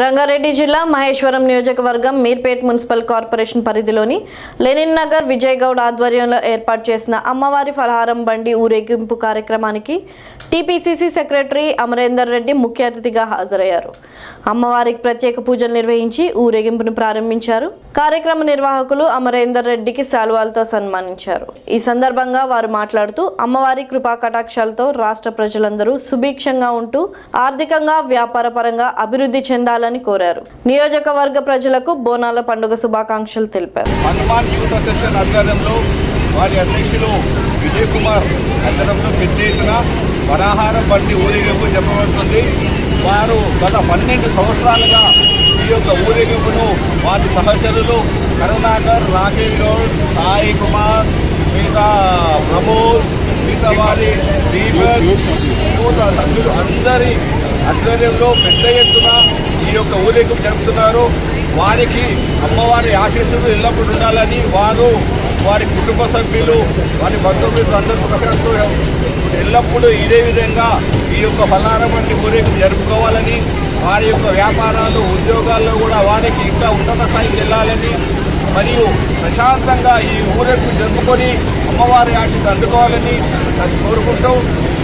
రంగారెడ్డి జిల్లా మహేశ్వరం నియోజకవర్గం Meerpet municipal corporation పరిధిలోని లెనిన్ నగర్ విజయ్ గౌడ్ ఆధ్వర్యంలో ఏర్పాటు చేసిన అమ్మవారి ఫలహారం బండి ఊరేగింపు కార్యక్రమానికి టీపీసీసీ సెక్రటరీ అమరేందర్ రెడ్డి ముఖ్య అతిథిగా హాజరయ్యారు. అమ్మవారికి ప్రత్యేక పూజలు నిర్వహించి ఊరేగింపును ప్రారంభించారు. కార్యక్రమ నిర్వాహకులు అమరేందర్ రెడ్డికి శాలువాలతో సన్మానించారు. ఈ సందర్భంగా వారు మాట్లాడుతూ అమ్మవారి కృపా కటాక్షాలతో రాష్ట్ర ప్రజలందరూ సుభిక్షంగా ఉంటూ ఆర్థికంగా వ్యాపార పరంగా అభివృద్ధి చెందాలని కోరారు. నియోజకవర్గ ప్రజలకు బోనాల పండుగ శుభాకాంక్షలు తెలిపారు. హనుమాన్ యూత్ అసోసియేషన్ ఆధ్వర్యంలో వారి అధ్యక్షులు విజయ్ కుమార్ ఆధ్వర్యంలో పెద్ద ఎత్తున వరాహారం బండి ఊరేగింపు చెప్పబడుతుంది వారు గత పన్నెండు సంవత్సరాలుగా ఈ యొక్క ఊరేగింపును వారి సహచరులు కరుణాకర్ రాకేష్ గౌడ్ సాయి కుమార్ మిగతా ప్రమోద్ మిగతా వారి దీపక్ సభ్యులు అందరి ఆధ్వర్యంలో పెద్ద ఎత్తున ఈ యొక్క ఊరేగింపు జరుపుతున్నారు. వారికి అమ్మవారి ఆశీస్సులు ఎల్లప్పుడూ ఉండాలని వారు వారి కుటుంబ సభ్యులు వారి బంధువులు అందరూ సుఖశాంతో ఎల్లప్పుడూ ఇదే విధంగా ఈ యొక్క ఫలారం వంటి ఊరేగింపు జరుపుకోవాలని వారి యొక్క వ్యాపారాలు ఉద్యోగాల్లో కూడా వారికి ఇంకా ఉన్నత స్థాయికి వెళ్ళాలని మరియు ప్రశాంతంగా ఈ ఊరేగింపు జరుపుకొని అమ్మవారి ఆశీస్సు అందుకోవాలని అది కోరుకుంటూ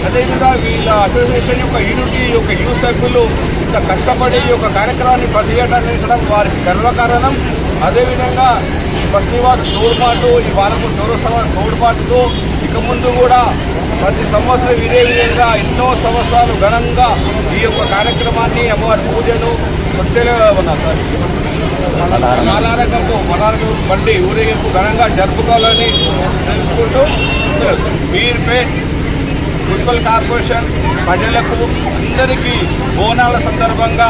అదేవిధంగా వీళ్ళ అసోసియేషన్ యొక్క యూనిటీ యొక్క యూత్ సభ్యులు ఇంత కష్టపడి ఈ యొక్క కార్యక్రమాన్ని ప్రతిఘటనించడం వారికి గర్వకారణం. అదేవిధంగా బస్తీవాద తోడ్పాటు ఈ వారము చౌరసభ తోడ్పాటుతో ఇక ముందు కూడా ప్రతి సంవత్సరం ఇదే విధంగా ఎన్నో సంవత్సరాలు ఘనంగా ఈ యొక్క కార్యక్రమాన్ని అమ్మవారి పూజను పొట్టెల మాలారకంతో మలారకు బండి ఊరేగింపు ఘనంగా జరుపుకోవాలని తెలుసుకుంటూ పే మున్సిపల్ కార్పొరేషన్ ప్రజలకు అందరికీ బోనాల సందర్భంగా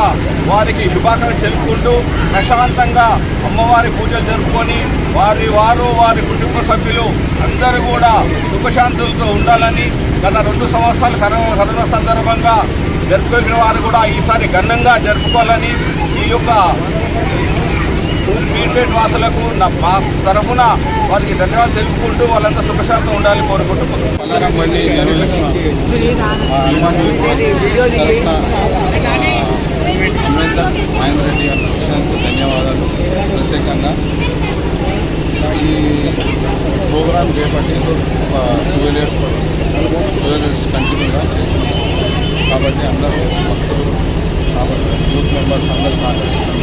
వారికి శుభాకాంక్షలు తెలుపుకుంటూ ప్రశాంతంగా అమ్మవారి పూజలు జరుపుకొని వారి వారు వారి కుటుంబ సభ్యులు అందరూ కూడా సుఖశాంతులతో ఉండాలని గత రెండు సంవత్సరాలు కరోనా కరోనా సందర్భంగా జరుపుకున్న వారు కూడా ఈసారి ఘనంగా జరుపుకోవాలని ఈ యొక్క మీర్పేట్ వాసులకు నా మా తరఫున వాళ్ళకి ధన్యవాదాలు తెలుపుకుంటూ వాళ్ళంతా సుఖశాంతం ఉండాలని కోరుకుంటున్నాను పల్లారం బండి నిర్వహిస్తున్న మా హనుమాన్ అమరేందర్ మహేందర్ రెడ్డి గారి కృష్ణకు ధన్యవాదాలు. ప్రత్యేకంగా ఈ ప్రోగ్రామ్ చేపట్టి ఒక ట్వెల్వ్ ఇయర్స్ ట్వెల్వ్ ఇయర్స్ కంటిన్యూగా చేస్తున్నాం. కాబట్టి అందరూ భక్తులు కాబట్టి గ్రూప్ మెంబర్స్ అందరూ సహకరిస్తున్నారు. మా